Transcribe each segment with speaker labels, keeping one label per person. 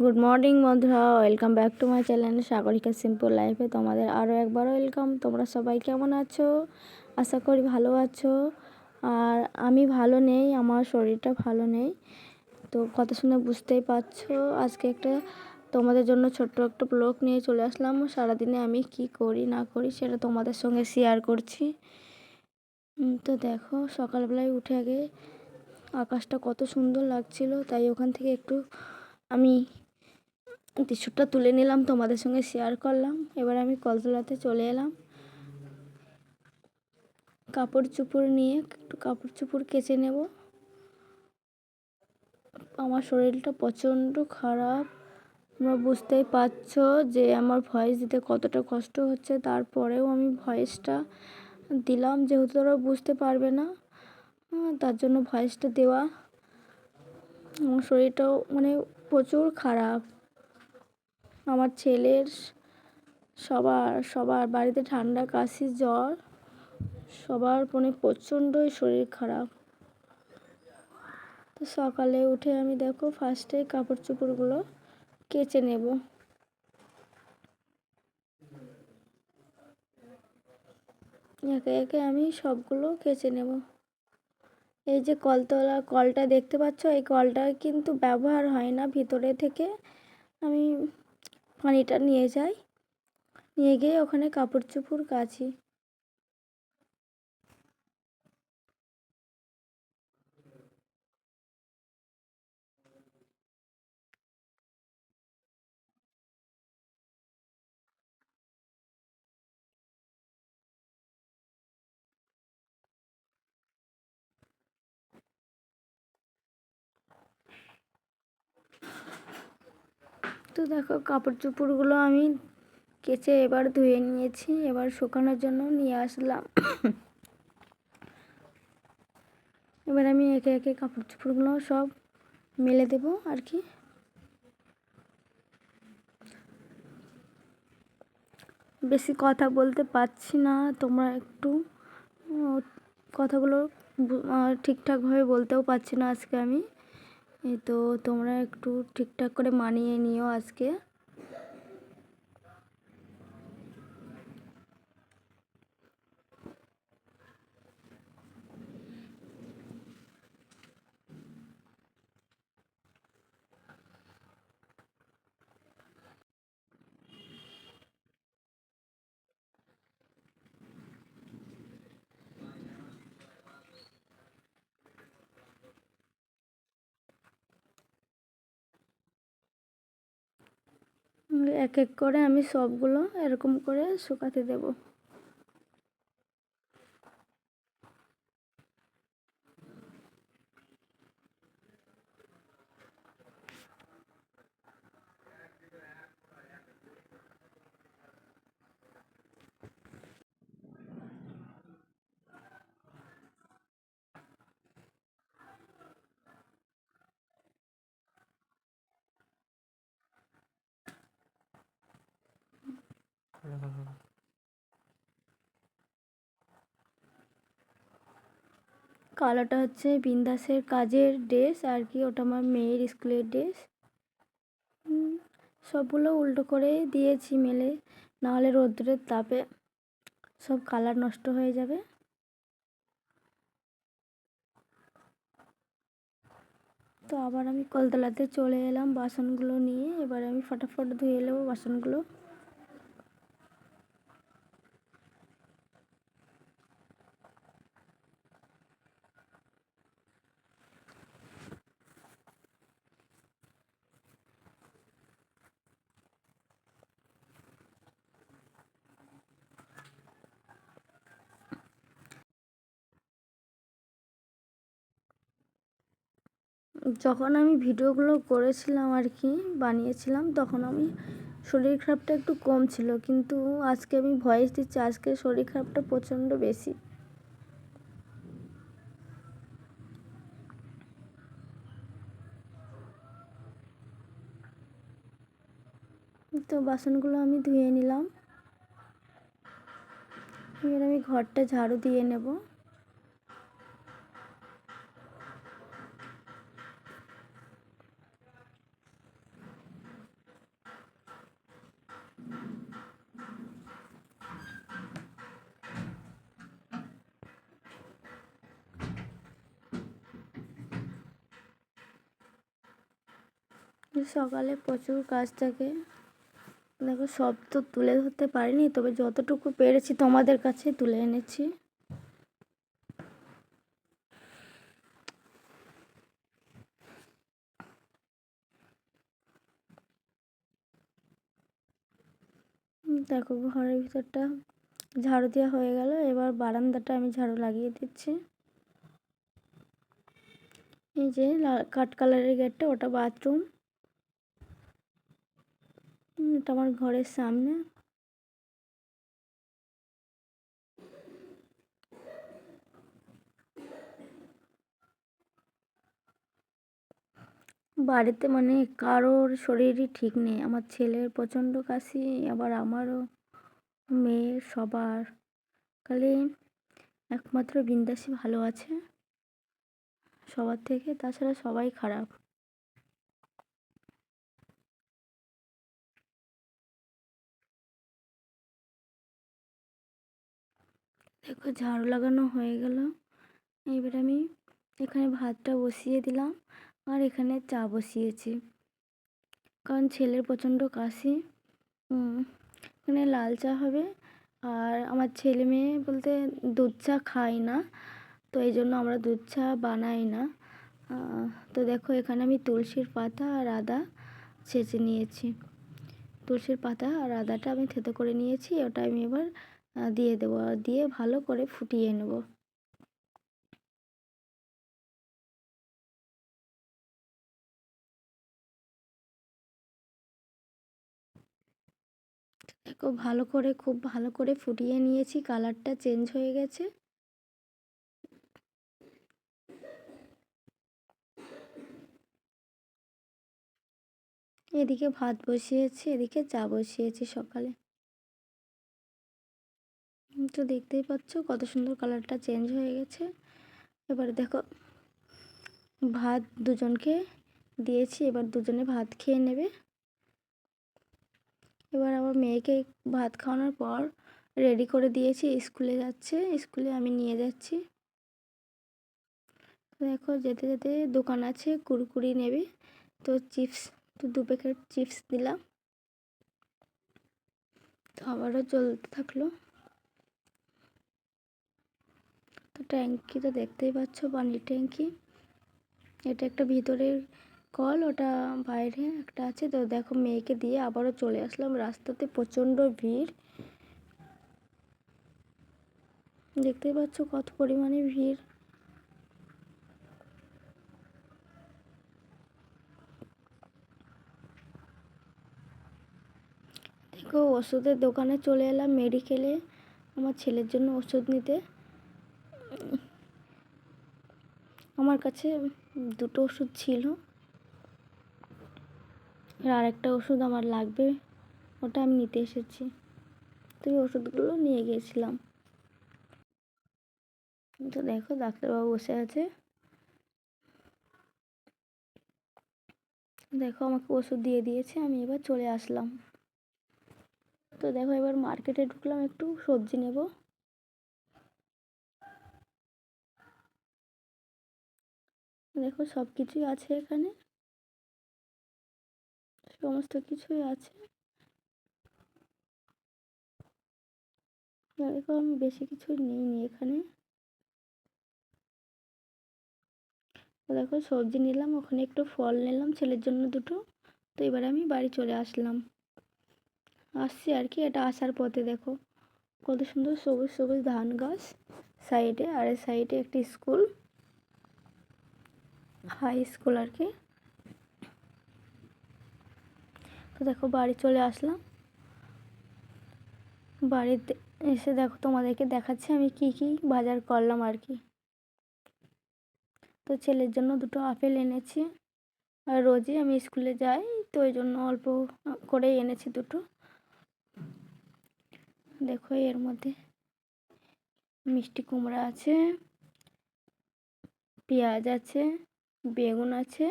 Speaker 1: Good morning বন্ধুরা। Welcome back to my channel Sagarika simple লাইফে তোমাদের আরও একবার ওয়েলকাম তোমরা সবাই কেমন আছো? আশা করি ভালো আছো। আর আমি ভালো নেই, আমার শরীরটা ভালো নেই। তো কথা শুনে বুঝতেই পারছ, আজকে একটা তোমাদের জন্য ছোট্ট একটা ব্লগ নিয়ে চলে আসলাম। সারাদিনে আমি কি করি, না করি, সেটা তোমাদের সঙ্গে শেয়ার করছি। তো দেখো, সকালবেলায় উঠে আগে আকাশটা কত সুন্দর লাগছিল, তাই ওখান থেকে একটু আমি টিস্যুটা তুলে নিলাম, তোমাদের সঙ্গে শেয়ার করলাম। এবার আমি কলতলাতে চলে এলাম। কাপড় চুপড় নিয়ে একটু কাপড় চুপড় কেচে নেব। আমার শরীরটা প্রচণ্ড খারাপ। তোমরা বুঝতেই পারছ যে আমার ভয়েস দিতে কতটা কষ্ট হচ্ছে। তারপরেও আমি ভয়েসটা দিলাম, যেহেতু তোরা বুঝতে পারবে না। তার জন্য ভয়েসটা দেওয়া। আমার শরীরটাও মানে প্রচুর খারাপ। আমার ছেলের সবার সবার বাড়িতে ঠান্ডা, কাশি, জ্বর, সবার মানে প্রচণ্ডই শরীর খারাপ। তো সকালে উঠে আমি দেখো ফার্স্টে কাপড় চোপড়গুলো কেচে নেব। একে একে আমি সবগুলো কেচে নেব। এই যে কলতলা, কলটা দেখতে পাচ্ছ? এই কলটা কিন্তু ব্যবহার হয় না ভিতরে থেকে। আমি পানিটা নিয়ে যাই। নিয়ে গিয়ে ওখানে কাপড় চোপড় কাচি। তো দেখো কাপড় চোপড়গুলো আমি কেচে এবার ধুয়ে নিয়েছি, এবার শুকানোর জন্য নিয়ে আসলাম। এবার আমি একে একে কাপড় চোপড়গুলো সব মেলে দেব আর কি। বেশি কথা বলতে পারছি না, তোমরা একটু কথাগুলো ঠিকঠাকভাবে বলতেও পারছি না আজকে আমি। তো তোমরা একটু ঠিকঠাক করে মানিয়ে নিও আজকে। এক এক করে আমি সবগুলো এরকম করে শুকাতে দেব। কালোটা হচ্ছে বিন্দাসের কাজের ড্রেস, আর কি ওটা আমার মেয়ের স্কুলের ড্রেস। সবগুলো উল্টো করে দিয়েছি মেলে, নাহলে রোদ্রের তাপে সব কালার নষ্ট হয়ে যাবে। তো আবার আমি কলতলাতে চলে এলাম বাসনগুলো নিয়ে, এবার আমি ফটাফট ধুয়ে নেব বাসনগুলো। যখন আমি ভিডিওগুলো করেছিলাম আর কি, বানিয়েছিলাম, তখন আমি শরীর খারাপটা একটু কম ছিল। কিন্তু আজকে আমি ভয়েস দিচ্ছি, আজকে শরীর খারাপটা প্রচণ্ড বেশি। তো বাসনগুলো আমি ধুয়ে নিলাম। এবার আমি ঘরটা ঝাড়ু দিয়ে নেব। সকালে প্রচুর কাজ থাকে। দেখো, সব তো তুলে ধরতে পারিনি, তবে যতটুকু পেরেছি তোমাদের কাছে তুলে এনেছি। দেখো, ঘরের ভিতরটা ঝাড়ু দেওয়া হয়ে গেল। এবার বারান্দাটা আমি ঝাড়ু লাগিয়ে দিচ্ছি। এই যে কাঠ কালারের গেটটা, ওটা বাথরুম। এটা আমার ঘরের সামনে। বাড়িতে মানে কারোর শরীরই ঠিক নেই। আমার ছেলের প্রচণ্ড কাশি, আবার আমারও মেয়ের সবার। খালি একমাত্র বিন্দাসই ভালো আছে। সবার থেকে, তাছাড়া সবাই খারাপ। দেখো, ঝাড়ু লাগানো হয়ে গেল। এবার আমি এখানে ভাতটা বসিয়ে দিলাম আর এখানে চা বসিয়েছি। কারণ ছেলের প্রচণ্ড কাশি এখানে লাল চা হবে। আর আমার ছেলে মেয়ে বলতে দুধ চা খায় না, তো এই জন্য আমরা দুধ চা বানাই না। তো দেখো, এখানে আমি তুলসীর পাতা আর আদা ছেঁচে নিয়েছি। তুলসীর পাতা আর আদাটা আমি থেতো করে নিয়েছি, ওটা আমি এবার দিয়ে দেবো। দিয়ে ভালো করে ফুটিয়ে নেব। দেখো, ভালো করে, খুব ভালো করে ফুটিয়ে নিয়েছি। কালারটা চেঞ্জ হয়ে গেছে। এদিকে ভাত বসিয়েছি, এদিকে চা বসিয়েছি সকালে। তো দেখতেই পাচ্ছ কত সুন্দর কালারটা চেঞ্জ হয়ে গেছে। এবার দেখো, ভাত দুজনকে দিয়েছি, এবার দুজনে ভাত খেয়ে নেবে। এবার আমার মেয়েকে ভাত খাওয়ানোর পর রেডি করে দিয়েছি, স্কুলে যাচ্ছে, স্কুলে আমি নিয়ে যাচ্ছি। দেখো, যেতে যেতে দোকান আছে, কুরকুরি নেবে। তো চিপস, তো দু প্যাকেট চিপস দিলাম। তো আবারও চলতে থাকল। তো ট্যাঙ্কি তো দেখতেই পাচ্ছ পানির ট্যাঙ্কি এটা একটা ভিতরের কল, ওটা বাইরে একটা আছে। তো দেখো, মেয়েকে দিয়ে আবারও চলে আসলাম। রাস্তাতে প্রচণ্ড ভিড়। দেখতেই পাচ্ছ কত পরিমাণে ভিড়। দেখো, ওষুধের দোকানে চলে এলাম, মেডিকেলে। আমার ছেলের জন্য ওষুধ নিতে। আমার কাছে দুটো ওষুধ ছিল আর আরেকটা ওষুধ আমার লাগবে, ওটা আমি নিতে এসেছি। তো এই ওষুধগুলো নিয়ে গিয়েছিলাম। তো দেখো, ডাক্তারবাবু বসে আছে। দেখো, আমাকে ওষুধ দিয়ে দিয়েছে, আমি এবার চলে আসলাম। তো দেখো, এবার মার্কেটে ঢুকলাম, একটু সবজি নেব। দেখো সব কিছুই আছে এখানে। সমস্ত কিছুই আছে। দেখো আমি বেশি কিছু নিইনি এখানে। দেখো সবজি নিলাম, ওখানে একটু ফল নিলাম, ছেলের জন্য দুটো। তো এবার আমি বাড়ি চলে আসলাম। আসছি আর কি, এটা আসার পথে দেখো। কত সুন্দর সবুজ সবুজ ধান গাছ। সাইডে, আর সাইডে একটি স্কুল। হাই স্কুল আর কি। তো দেখো বাড়ি চলে আসলাম। বাড়িতে এসে দেখো তোমাদেরকে দেখাচ্ছি আমি কি কি বাজার করলাম আর কি। তো ছেলের জন্য দুটো আপেল এনেছি। আর রোজই আমি স্কুলে যাই, তো ওই জন্য অল্প করেই এনেছি দুটো। দেখো এর মধ্যে মিষ্টি কুমড়া আছে, পেঁয়াজ আছে বেগুন আছে।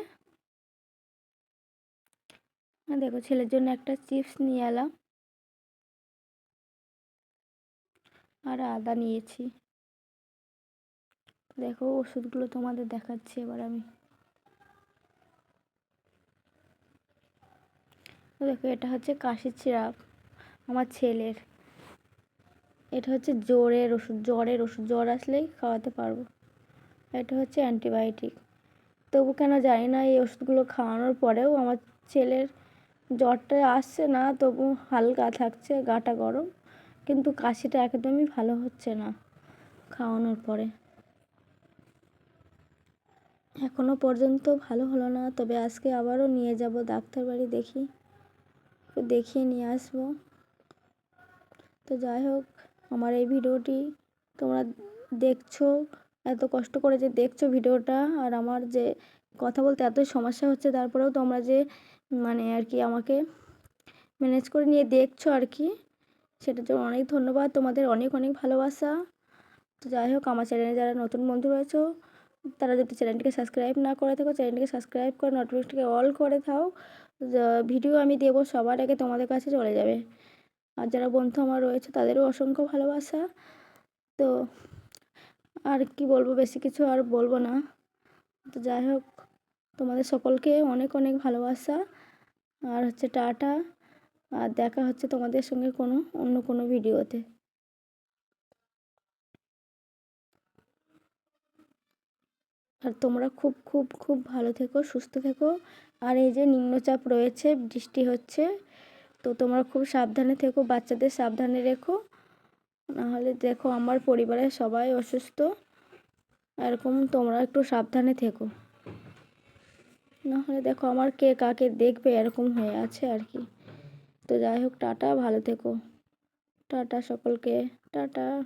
Speaker 1: দেখো ছেলের জন্য একটা চিপস নিয়ে এলাম। আর আদা নিয়েছি। দেখো ওষুধগুলো তোমাদের দেখাচ্ছি এবার আমি। দেখো এটা হচ্ছে কাশির সিরাপ, আমার ছেলের। এটা হচ্ছে জ্বরের ওষুধ জ্বরের ওষুধ, জ্বর আসলেই খাওয়াতে পারব। এটা হচ্ছে অ্যান্টিবায়োটিক। তবু কেন জানি না, এই ওষুধগুলো খাওয়ানোর পরেও আমার ছেলের জ্বরটা আসছে না, তবু হালকা থাকছে, গাটা গরম, কিন্তু কাশিটা একদমই ভালো হচ্ছে না খাওয়ানোর পরে। এখনও পর্যন্ত ভালো হলো না, তবে আজকে আবারও নিয়ে যাব ডাক্তার বাড়ি দেখি, একটু দেখিয়ে নিয়ে আসব। তো যাই হোক, আমার এই ভিডিওটি তোমরা দেখছ এত কষ্ট করে যে দেখছ ভিডিওটা আর আমার যে কথা বলতে এতই সমস্যা হচ্ছে, তারপরেও তোমরা যে মানে আর কি আমাকে ম্যানেজ করে নিয়ে দেখছ আর কি, সেটার জন্য অনেক ধন্যবাদ। তোমাদের অনেক অনেক ভালোবাসা। তো যাই হোক, আমার চ্যানেলে যারা নতুন বন্ধু রয়েছো, তারা যদি চ্যানেলটিকে সাবস্ক্রাইব না করে থাকো চ্যানেলটিকে সাবস্ক্রাইব করে নোটিফিকেশনটিকে অল করে থাও ভিডিও আমি দেবো সবার আগে তোমাদের কাছে চলে যাবে। আর যারা বন্ধু আমার রয়েছে, তাদেরও অসংখ্য ভালোবাসা। তো আর কি বলব, বেশি কিছু আর বলব না। তো যাই হোক, তোমাদের সকলকে অনেক অনেক ভালোবাসা। আর হচ্ছে টাটা। আর দেখা হচ্ছে তোমাদের সঙ্গে কোনো, অন্য কোনো ভিডিওতে। আর তোমরা খুব খুব খুব ভালো থেকো, সুস্থ থেকো। আর এই যে নিম্নচাপ রয়েছে, বৃষ্টি হচ্ছে, তো তোমরা খুব সাবধানে থেকো, বাচ্চাদের সাবধানে রেখো। নাহলে দেখো আমার পরিবারের সবাই অসুস্থ। এরকম তোমরা একটু সাবধানে থেকো। নাহলে দেখো আমার কে কাকে দেখবে এরকম হয়ে আছে আর কি। তো যাই হোক, টাটা, ভালো থেকো। টাটা সকলকে, টাটা।